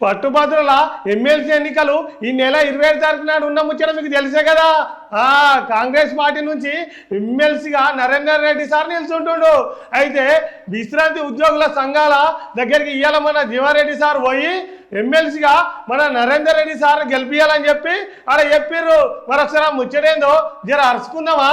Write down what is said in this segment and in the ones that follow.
పట్టుభద్రుల MLC ఎన్నికలు ఈ నెల ఇరవై ఐదు తారీఖు నాడు ఉన్న ముచ్చట మీకు తెలుసే కదా? ఆ కాంగ్రెస్ పార్టీ నుంచి ఎమ్మెల్సీగా నరేందర్ రెడ్డి సార్ నిల్చుంటుండు. అయితే విశ్రాంతి ఉద్యోగుల సంఘాల దగ్గరికి ఇయ్యాల మన జీవారెడ్డి సార్ పోయి ఎమ్మెల్సీగా మన నరేందర్ రెడ్డి సార్ గెలిపియాలని చెప్పి అక్కడ చెప్పిర్రు. మరొకసారి ముచ్చటేందో జర అరుచుకుందామా?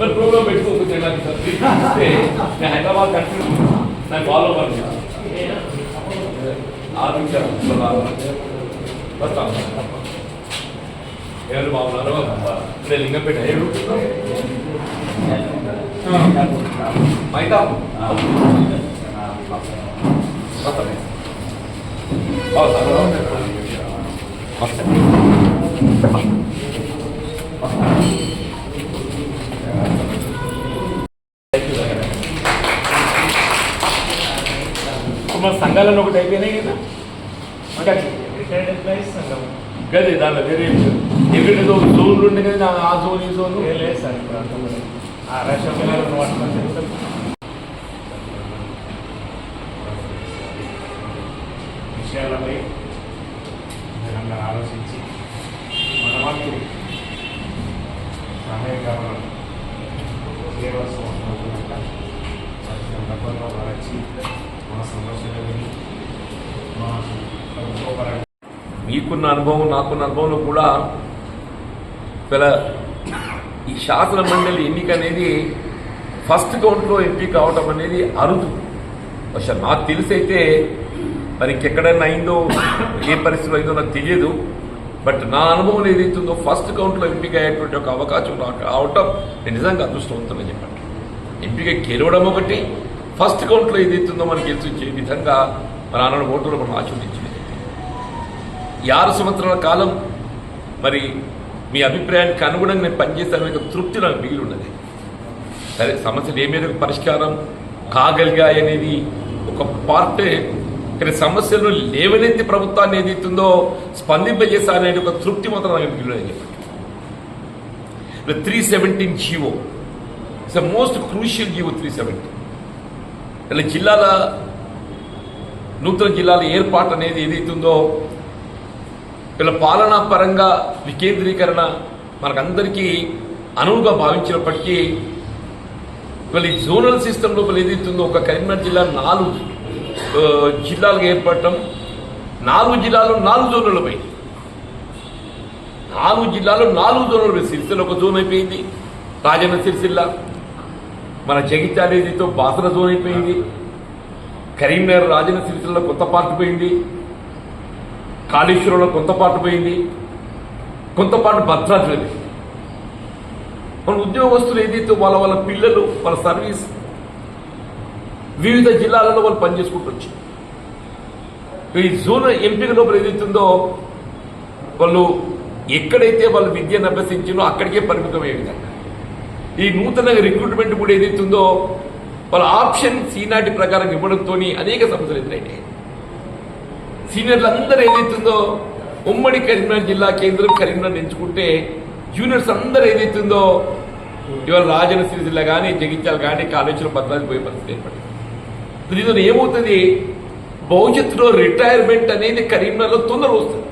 మరి ప్రోగ్రామ్ పెట్టుకోకపోతే ఎలా సార్. నేను హైదరాబాద్ కంటిన్యూ నాకు ఫాలో అవ్వాలి ఆరు నిమిషాలు వస్తాను ఎవరు బాగున్నారు ఇప్పుడే లింగంపేట. ఏడు మైతా వస్తాను వస్తాను సంఘాలను ఒకటి అయిపోయినాయి కదా? అంటే రిటైర్డ్ ఎంప్లాయీస్ సంఘం గది దాంట్లో వేరే ఎక్కడ ఏదో జోన్లు ఉండే కదా ఆ జోన్ ఈ జోన్. లేదు సార్ ఇప్పుడు ఆ పిల్లలు విషయాలపై మీరందరూ మీకున్న అనుభవం నాకున్న అనుభవంలో కూడా ఇలా ఈ శాసన మండలి ఎన్నిక అనేది ఫస్ట్ కౌంట్లో ఎంపీ కావటం అనేది అరుదు. అసలు నాకు తెలిసైతే మరి ఇంకెక్కడైనా అయిందో ఏ పరిస్థితిలో అయిందో నాకు తెలియదు. బట్ నా అనుభవం ఏదైతుందో ఫస్ట్ కౌంట్లో ఎంపిక అయ్యేటువంటి ఒక అవకాశం నాకు రావటం నేను నిజంగా అదృష్టవంతమని చెప్పండి ఎంపిక గెలవడం ఒకటి ఫస్ట్ కౌంట్లో ఏదైతుందో మనకి గెలిచించే విధంగా మన అన్న ఓటర్లు మనం ఆచరించింది ఈ ఆరు సంవత్సరాల కాలం మరి మీ అభిప్రాయానికి అనుగుణంగా నేను పనిచేస్తాను యొక్క తృప్తి నాకు మిగిలి ఉన్నది సరే సమస్యలు ఏ మీద పరిష్కారం? కాగలిగాయనేది ఒక పార్టే. కానీ సమస్యలను లేవనెత్తి ప్రభుత్వాన్ని ఏదైతుందో స్పందింపజేస్తా అనేది ఒక తృప్తి మాత్రం నాకు మిగిలినది three seventeen GO. It's most crucial GO three seventeen ఇలా జిల్లాల నూతన జిల్లాల ఏర్పాటు అనేది ఏదైతుందో వీళ్ళ పాలనా పరంగా వికేంద్రీకరణ మనకందరికీ అనువుగా భావించినప్పటికీ వీళ్ళ ఈ జోనల్ సిస్టమ్ లోపల ఏదైతుందో ఒక కరీంనగర్ జిల్లా నాలుగు జిల్లాలకు జిల్లాలుగా ఏర్పడటం నాలుగు జిల్లాలు నాలుగు జోన్లు నాలుగు జిల్లాలు నాలుగు జోన్లు పోయి సిరిసిల్ల ఒక జోన్ అయిపోయింది రాజన్న సిరిసిల్ల మన జగిత్యాల ఏదైతే బాసర జోన్ అయిపోయింది కరీంనగర్ రాజన్న సిరిసిల్ల కొత్త పార్టీ పోయింది కాళేశ్వరంలో కొంత పాటు పోయింది. కొంత పాటు భద్రాద్రి మన ఉద్యోగస్తులు ఏదైతే వాళ్ళ వాళ్ళ పిల్లలు వాళ్ళ సర్వీస్ వివిధ జిల్లాలలో వాళ్ళు పనిచేసుకుంటూ వచ్చారు. ఈ జోన్ ఎంపిక లోపల ఏదైతుందో వాళ్ళు ఎక్కడైతే వాళ్ళు విద్యను అభ్యసించినో అక్కడికే పరిమితమయ్యే విధంగా. ఈ నూతన రిక్రూట్మెంట్ కూడా ఏదైతుందో వాళ్ళ ఆప్షన్ ఈనాటి ప్రకారం ఇవ్వడంతో అనేక సమస్యలు ఎదురైనాయి. సీనియర్లు అందరూ ఏదైతుందో ఉమ్మడి కరీంనగర్ జిల్లా కేంద్రం కరీంనగర్ ఎంచుకుంటే జూనియర్స్ అందరూ ఏదైతుందో ఇవాళ రాజన సిరిసిల్ల కానీ జగిత్యాల కానీ కాళేశ్వరం భద్రాద్రి పోయే పరిస్థితి ఏర్పడింది. దీనితో ఏమవుతుంది? భవిష్యత్తులో రిటైర్మెంట్ అనేది కరీంనగర్లో తొందర వస్తుంది.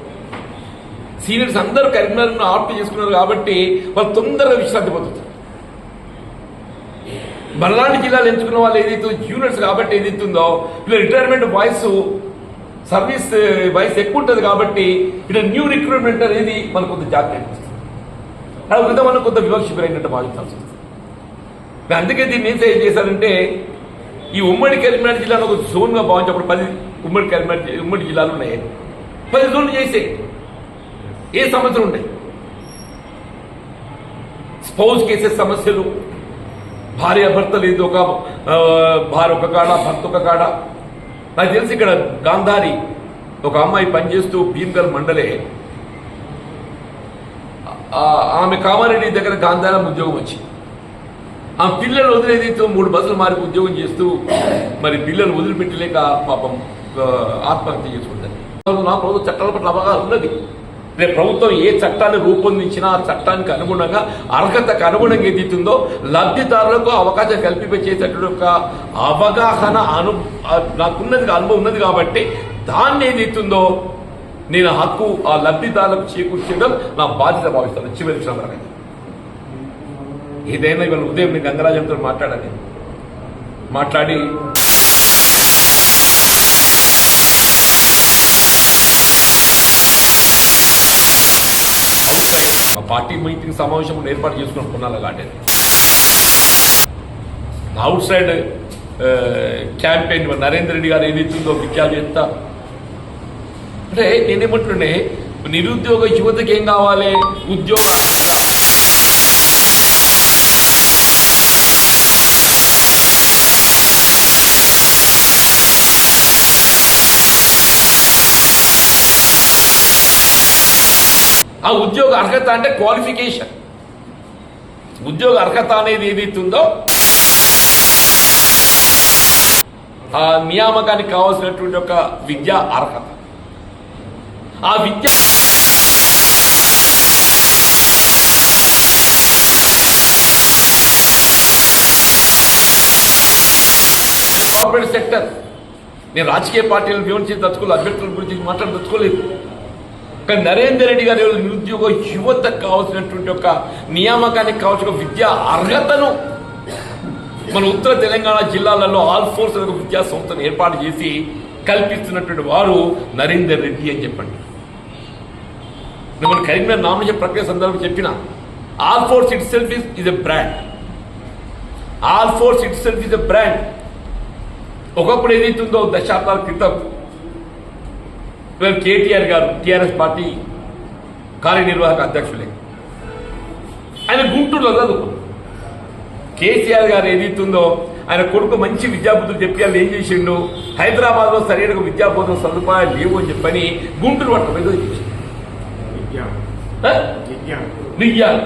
సీనియర్స్ అందరూ కరీంనగర్ను ఆప్ట్ చేసుకున్నారు కాబట్టి వాళ్ళు తొందరగా విశ్రాంతి పొందుతారు. మలనాడు జిల్లాలో ఎంచుకున్న వాళ్ళు ఏదైతే జూనియర్స్ కాబట్టి ఏదైతుందో వీళ్ళ రిటైర్మెంట్ వాయిస్ సర్వీస్ వయసు ఎక్కువ ఉంటుంది కాబట్టి ఇక్కడ న్యూ రిక్రూట్మెంట్ అనేది మనకు కొంత జాగ్రత్త అనిపిస్తుంది. అలా వృధా మనం కొంత వివక్ష పెరిగినట్టు భావించాల్సి వస్తుంది. అందుకే దీన్ని ఏం చేశారంటే ఈ ఉమ్మడి కరీంనగర్ జిల్లాను ఒక జోన్గా భావించినప్పుడు పది ఉమ్మడి కరీంనగర్ ఉమ్మడి జిల్లాలు ఉన్నాయి. పది జోన్లు చేసే. ఏ సమస్యలు ఉంటాయి స్పౌజ్ కేసెస్ సమస్యలు భార్య భర్త లేదు ఒక భార్య ఒక కాడ భర్త ఒక కాడ నాకు తెలిసి ఇక్కడ గాంధారి ఒక అమ్మాయి పనిచేస్తూ భీమ్గల్ మండలే. ఆ, ఆమె కామారెడ్డి దగ్గర గాంధారం ఉద్యోగం వచ్చింది. ఆ పిల్లలు వదిలేదితో మూడు బస్సులు మారి ఉద్యోగం చేస్తూ మరి పిల్లలు వదిలిపెట్టలేక పాపం ఆత్మహత్య చేసుకుంటారు. నా రోజు చట్టాల పట్ల అవగాహన ఉన్నది. రేపు ప్రభుత్వం ఏ చట్టాన్ని రూపొందించినా ఆ చట్టానికి అనుగుణంగా అర్హతకు అనుగుణంగా ఎదుగుతుందో లబ్ధిదారులకు అవకాశం కల్పించేటటువంటి ఒక అవగాహన అను నాకున్నది అనుభవం ఉన్నది కాబట్టి దాన్ని ఏదైతుందో నేను హక్కు ఆ లబ్ధిదారులకు చేకూర్చడం నా బాధ్యత భావిస్తాను. చివరి క్షణం ఏదైనా ఇవాళ ఉదయం నేను గంగరాజంతో మాట్లాడాలి. మాట్లాడి మా పార్టీ మీటింగ్ సమావేశం ఏర్పాటు చేసుకుని కొన్నాళ్ళు కాలేదు outside campaign Narendra Reddy గారు ఏదైతుందో విద్యాలు ఎంత? అంటే నేనేమంటుండే నిరుద్యోగ యువతకి ఏం కావాలి? ఉద్యోగ ఆ ఉద్యోగ అర్హత అంటే క్వాలిఫికేషన్ ఉద్యోగ అర్హత అనేది ఏదైతే ఉందో ఆ నియామకానికి కావాల్సినటువంటి ఒక విద్యా అర్హత. ఆ విద్య కార్పొరేట్ సెక్టర్ నేను రాజకీయ పార్టీలను వివరించి తచ్చుకోలేదు అభ్యర్థుల గురించి మాట్లాడి కానీ నరేందర్ రెడ్డి గారి నిరుద్యోగ యువతకు కావాల్సినటువంటి ఒక నియామకానికి కావాల్సిన విద్యా అర్హతను మన ఉత్తర తెలంగాణ జిల్లాలలో ఆల్ ఫోర్స్ ఒక విద్యా సంస్థను ఏర్పాటు చేసి కల్పిస్తున్నటువంటి వారు నరేందర్ రెడ్డి అని చెప్పండి. నేను మన కరీంనగర్ నామినేషన్ ప్రక్రియ సందర్భంగా చెప్పిన all force itself is is a brand all force itself is a brand ఒకప్పుడు ఏదైతుందో దశాబ్దాల క్రితం ఇవాళ కేటీఆర్ గారు టీఆర్ఎస్ పార్టీ కార్యనిర్వాహక అధ్యక్షులే. ఆయన గుంటూరులో చదువుకున్నారు. కేసీఆర్ గారు ఏదైతుందో ఆయన కొడుకు మంచి విద్యాబుద్ధులు చెప్పి వాళ్ళు ఏం చేసిండు? హైదరాబాద్లో సరైన విద్యాబోధన సదుపాయాలు లేవు అని చెప్పని గుంటూరు పట్టణం ఏదో చేసిండు. నియ్యాలి.